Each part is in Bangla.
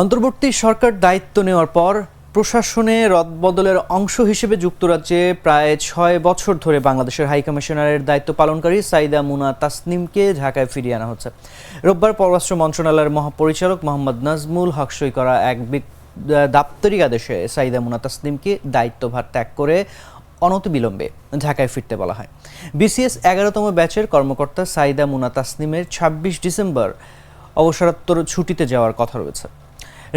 অন্তর্বর্তী সরকার দায়িত্ব নেওয়ার পর প্রশাসনে রদবদলের অংশ হিসেবে যুক্তরাজ্যে প্রায় ছয় বছর ধরে বাংলাদেশের হাইকমিশনারের দায়িত্ব পালনকারী সাইদা মুনা তাসনিমকে ঢাকায় ফিরিয়ে আনা হচ্ছে। রোববার পররাষ্ট্র মন্ত্রণালয়ের মহাপরিচালক মোহাম্মদ নাজমুল হক সই করা এক দাপ্তরিক আদেশে সাইদা মুনা তাসনিমকে দায়িত্বভার ত্যাগ করে অনতিবিলম্বে ঢাকায় ফিরতে বলা হয়। বিসিএস এগারোতম ব্যাচের কর্মকর্তা সাইদা মুনা তাসনিমের ছাব্বিশ ডিসেম্বর অবসরাত্তর ছুটিতে যাওয়ার কথা রয়েছে।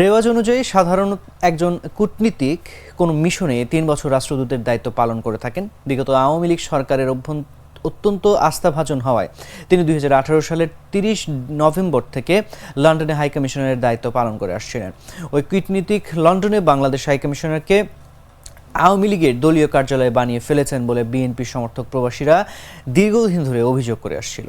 রেওয়াজ অনুযায়ী সাধারণ একজন কূটনীতিক কোনো মিশনে তিন বছর রাষ্ট্রদূতের দায়িত্ব পালন করে থাকেন। বিগত আওয়ামী লীগ সরকারের অভ্যন্ত অত্যন্ত আস্থাভাজন হওয়ায় তিনি দুই সালের তিরিশ নভেম্বর থেকে লন্ডনে হাই কমিশনারের দায়িত্ব পালন করে আসছিলেন। ওই কূটনীতিক লন্ডনে বাংলাদেশ হাইকমিশনারকে আওয়ামী লীগের দলীয় কার্যালয়ে বানিয়ে ফেলেছেন বলে বিএনপি সমর্থক প্রবাসীরা দীর্ঘদিন ধরে অভিযোগ করে আসছিল।